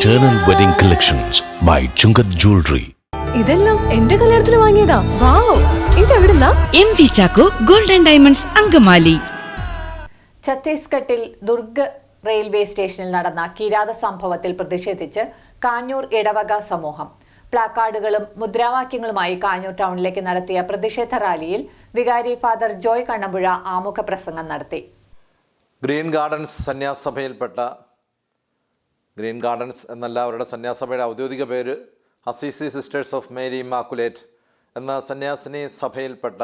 Eternal Wedding Collections by Chungath Jewelry. ഇതെല്ലാം എന്റെ കല്യാണത്തിന് വാങ്ങിയതാ. Wow ഇതെവിടുന്നാ M V Chacko golden diamonds Angamaly. ഛത്തീസ്ഗഡിൽ ദുർഗ് റെയിൽവേ സ്റ്റേഷനിൽ നടന്ന കിരാത സംഭവത്തിൽ പ്രതിഷേധിച്ച് കാഞ്ഞൂർ ഇടവക സമൂഹം. പ്ലാക്കാർഡുകളും മുദ്രാവാക്യങ്ങളുമായി കാഞ്ഞൂർ ടൗണിലേക്ക് നടത്തിയ പ്രതിഷേധ റാലിയിൽ വികാരി ഫാദർ ജോയ് കണ്ണമ്പുഴ ആമുഖ പ്രസംഗം നടത്തി. ഗ്രീൻ ഗാർഡൻസ് സന്യാസഭയിൽപ്പെട്ട ഗ്രീൻ ഗാർഡൻസ് എന്നല്ല അവരുടെ സന്യാസഭയുടെ ഔദ്യോഗിക പേര് Assisi sisters of Mary immaculate എന്ന സന്യാസിനി സഭയിൽപ്പെട്ട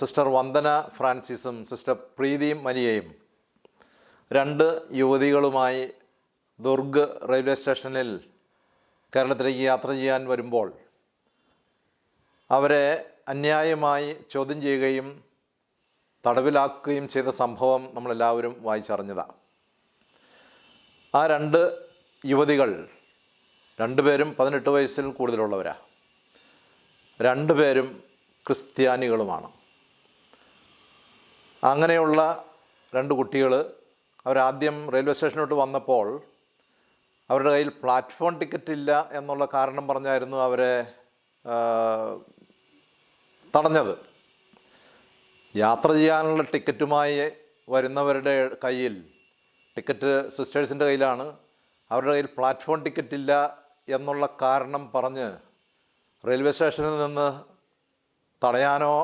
സിസ്റ്റർ വന്ദന ഫ്രാൻസിസും സിസ്റ്റർ പ്രീതിയും മരിയയും. രണ്ട് യുവതികളുമായി ദുർഗ് റെയിൽവേ സ്റ്റേഷനിൽ കേരളത്തിലേക്ക് യാത്ര ചെയ്യാൻ വരുമ്പോൾ അവരെ അന്യായമായി ചോദ്യം ചെയ്യുകയും തടവിലാക്കുകയും ചെയ്ത സംഭവം നമ്മളെല്ലാവരും വായിച്ചറിഞ്ഞതാണ് ആ രണ്ട് യുവതികൾ രണ്ടുപേരും പതിനെട്ട് വയസ്സിൽ കൂടുതലുള്ളവരാ. രണ്ടുപേരും ക്രിസ്ത്യാനികളുമാണ്. അങ്ങനെയുള്ള രണ്ട് കുട്ടികൾ അവരാദ്യം റെയിൽവേ സ്റ്റേഷനിലോട്ട് വന്നപ്പോൾ അവരുടെ കയ്യിൽ പ്ലാറ്റ്ഫോം ടിക്കറ്റ് ഇല്ല എന്നുള്ള കാരണം പറഞ്ഞായിരുന്നു അവരെ തടഞ്ഞത്. യാത്ര ചെയ്യാനുള്ള ടിക്കറ്റുമായി വരുന്നവരുടെ കയ്യിൽ ടിക്കറ്റ് സിസ്റ്റേഴ്സിന്റെ കയ്യിലാണ്. അവരുടെ കയ്യിൽ പ്ലാറ്റ്ഫോം ടിക്കറ്റ് ഇല്ല എന്നുള്ള കാരണം പറഞ്ഞ് റെയിൽവേ സ്റ്റേഷനിൽ നിന്ന് തടയാനോ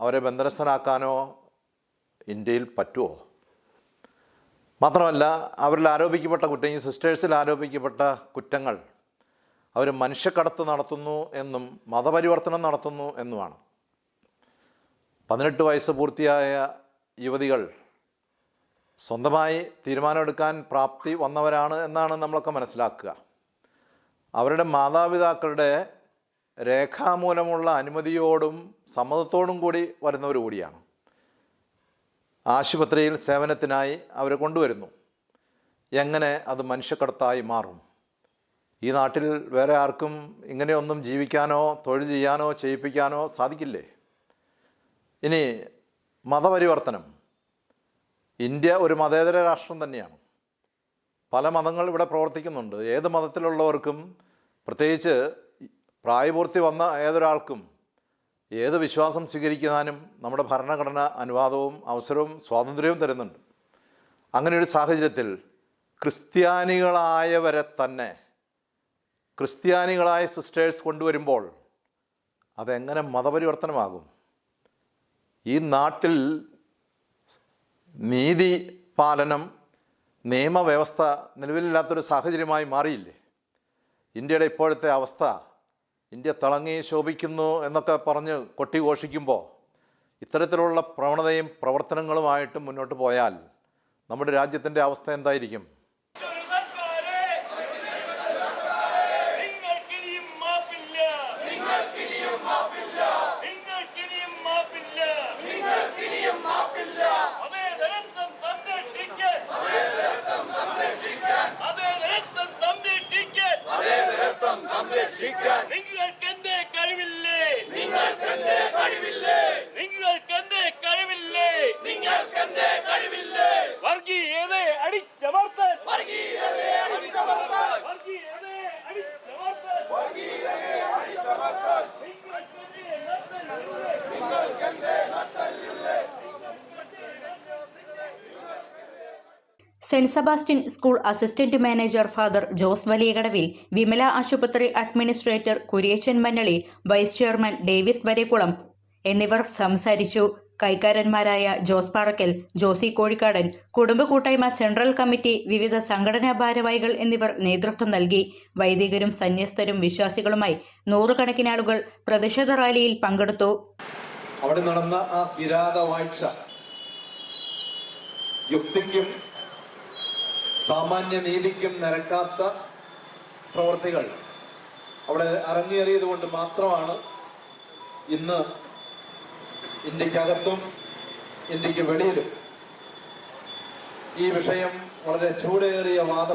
അവരെ ബന്ധനസ്ഥനാക്കാനോ ഇന്ത്യയിൽ പറ്റുമോ? മാത്രമല്ല അവരിൽ ആരോപിക്കപ്പെട്ട കുറ്റം ഈ സിസ്റ്റേഴ്സിൽ ആരോപിക്കപ്പെട്ട കുറ്റങ്ങൾ അവർ മനുഷ്യക്കടത്ത് നടത്തുന്നു എന്നും മതപരിവർത്തനം നടത്തുന്നു എന്നുമാണ്. പതിനെട്ട് വയസ്സ് പൂർത്തിയായ യുവതികൾ സ്വന്തമായി തീരുമാനമെടുക്കാൻ പ്രാപ്തി വന്നവരാണ് എന്നാണ് നമ്മളൊക്കെ മനസ്സിലാക്കുക. അവരുടെ മാതാപിതാക്കളുടെ രേഖാമൂലമുള്ള അനുമതിയോടും സമ്മതത്തോടും കൂടി വരുന്നവർ കൂടിയാണ്. ആശുപത്രിയിൽ സേവനത്തിനായി അവരെ കൊണ്ടുവരുന്നു. എങ്ങനെ അത് മനുഷ്യക്കടത്തായി മാറും? ഈ നാട്ടിൽ വേറെ ആർക്കും ഇങ്ങനെയൊന്നും ജീവിക്കാനോ തൊഴിൽ ചെയ്യാനോ ചെയ്യിപ്പിക്കാനോ സാധിക്കില്ലേ? ഇനി മതപരിവർത്തനം. ഇന്ത്യ ഒരു മതേതര രാഷ്ട്രം തന്നെയാണ്. പല മതങ്ങൾ ഇവിടെ പ്രവർത്തിക്കുന്നുണ്ട്. ഏത് മതത്തിലുള്ളവർക്കും പ്രത്യേകിച്ച് പ്രായപൂർത്തി വന്ന ഏതൊരാൾക്കും ഏത് വിശ്വാസം സ്വീകരിക്കാനും നമ്മുടെ ഭരണഘടന അനുവാദവും അവസരവും സ്വാതന്ത്ര്യവും തരുന്നുണ്ട്. അങ്ങനെ ഒരു സാഹചര്യത്തിൽ ക്രിസ്ത്യാനികളായവരെ തന്നെ ക്രിസ്ത്യാനികളായ സിസ്റ്റേഴ്സ് കൊണ്ടുവരുമ്പോൾ അതെങ്ങനെ മതപരിവർത്തനമാകും? ഈ നാട്ടിൽ നീതി പാലനം നിയമവ്യവസ്ഥ നിലവിലില്ലാത്തൊരു സാഹചര്യമായി മാറിയില്ലേ? ഇന്ത്യയുടെ ഇപ്പോഴത്തെ അവസ്ഥ ഇന്ത്യ തിളങ്ങി ശോഭിക്കുന്നു എന്നൊക്കെ പറഞ്ഞ് കൊട്ടിഘോഷിക്കുമ്പോൾ ഇത്തരത്തിലുള്ള പ്രവണതയും പ്രവർത്തനങ്ങളുമായിട്ട് മുന്നോട്ട് പോയാൽ നമ്മുടെ രാജ്യത്തിന്റെ അവസ്ഥ എന്തായിരിക്കും? Saint Sebastian school assistant manager father Jose Valiyakadavil Vimala ആശുപത്രി administrator Kuryeshan Mannali vice chairman Davis Varekkulam എന്നിവർ സംസാരിച്ചു. കൈക്കാരന്മാരായ ജോസ് പാറക്കൽ ജോസി കോഴിക്കാടൻ കുടുംബ കൂട്ടായ്മ സെൻട്രൽ കമ്മിറ്റി വിവിധ സംഘടനാ ഭാരവാഹികൾ എന്നിവർ നേതൃത്വം നൽകി. വൈദികരും സന്യസ്തരും വിശ്വാസികളുമായി നൂറുകണക്കിന് ആളുകൾ പ്രതിഷേധ റാലിയിൽ പങ്കെടുത്തു. അവിടെ നടന്ന ആ കിരാത യുക്തിക്കും സാമാന്യ നീതിക്കും നിരക്കാത്ത പ്രവർത്തികൾ അവിടെ അരങ്ങേറിയത് കൊണ്ട് മാത്രമാണ് ഇന്ന് ഇന്ത്യക്കകത്തും ഇന്ത്യയ്ക്ക് വെളിയിലും ഈ വിഷയം വളരെ ചൂടേറിയ വാദ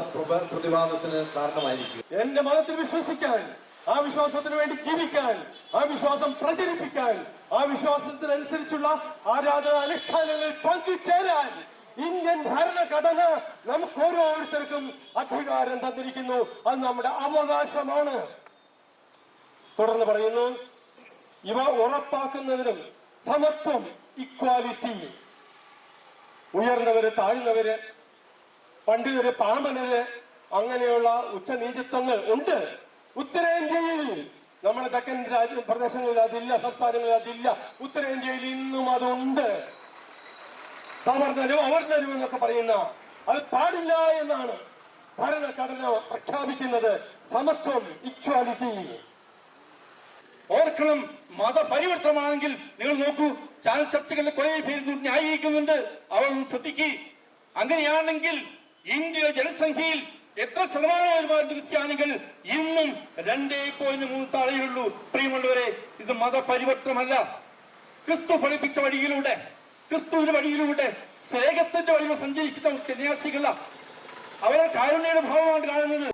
പ്രതിവാദത്തിന് കാരണമായിരിക്കും. എന്റെ മതത്തിൽ വിശ്വസിക്കാൻ ആ വിശ്വാസത്തിന് വേണ്ടി ജീവിക്കാൻ ആ വിശ്വാസം പ്രചരിപ്പിക്കാൻ ആ വിശ്വാസത്തിനനുസരിച്ചുള്ള ആരാധന അനുഷ്ഠാനങ്ങളിൽ പങ്കുചേരാൻ ഇന്ത്യൻ ഭരണഘടന നമുക്ക് ഓരോരുത്തർക്കും അധികാരം തന്നിരിക്കുന്നു. അത് നമ്മുടെ അവകാശമാണ്. തുടർന്ന് പറയുന്നു ഇവ ഉറപ്പാക്കുന്നതിനും സമത്വം ഇക്വാലിറ്റി ഉയർന്നവര് താഴ്ന്നവര് പണ്ഡിതര് പാമ്പനര് അങ്ങനെയുള്ള ഉച്ചനീചിത്വങ്ങൾ ഉണ്ട്. ഉത്തരേന്ത്യയിൽ നമ്മുടെ തെക്കൻ രാജ്യ പ്രദേശങ്ങളിൽ അതില്ല സംസ്ഥാനങ്ങളിൽ അതില്ല. ഉത്തരേന്ത്യയിൽ ഇന്നും അതുണ്ട്. സവർണരും അവർണരും എന്നൊക്കെ പറയുന്ന അത് പാടില്ല എന്നാണ് ഭരണഘടന പ്രഖ്യാപിക്കുന്നത്. സമത്വം ഇക്വാലിറ്റി ഓർക്കണം മതപരിവർത്തനമാണെങ്കിൽ നിങ്ങൾ നോക്കൂ ചാനൽ ചർച്ചകളിൽ കുറെ പേര് ന്യായീകരിക്കുന്നുണ്ട്. അവർ ശ്രദ്ധിക്കുക അങ്ങനെയാണെങ്കിൽ ഇന്ത്യയുടെ ജനസംഖ്യയിൽ എത്ര ശതമാനം ക്രിസ്ത്യാനികൾ ഇന്നും രണ്ടേ പോയിന്റ് മൂന്ന് താഴെയുള്ളൂ. പ്രിയമുള്ളവരെ ഇത് മതപരിവർത്തനമല്ല. ക്രിസ്തു പഠിപ്പിച്ച വഴിയിലൂടെ ക്രിസ്തുവിന്റെ വഴിയിലൂടെ സ്നേഹത്തിന്റെ വഴിയിൽ സഞ്ചരിക്കുന്ന കന്യാസികളാണ് അവരെ കാരുണ്യയുടെ ഭാവമാണ് കാണുന്നത്.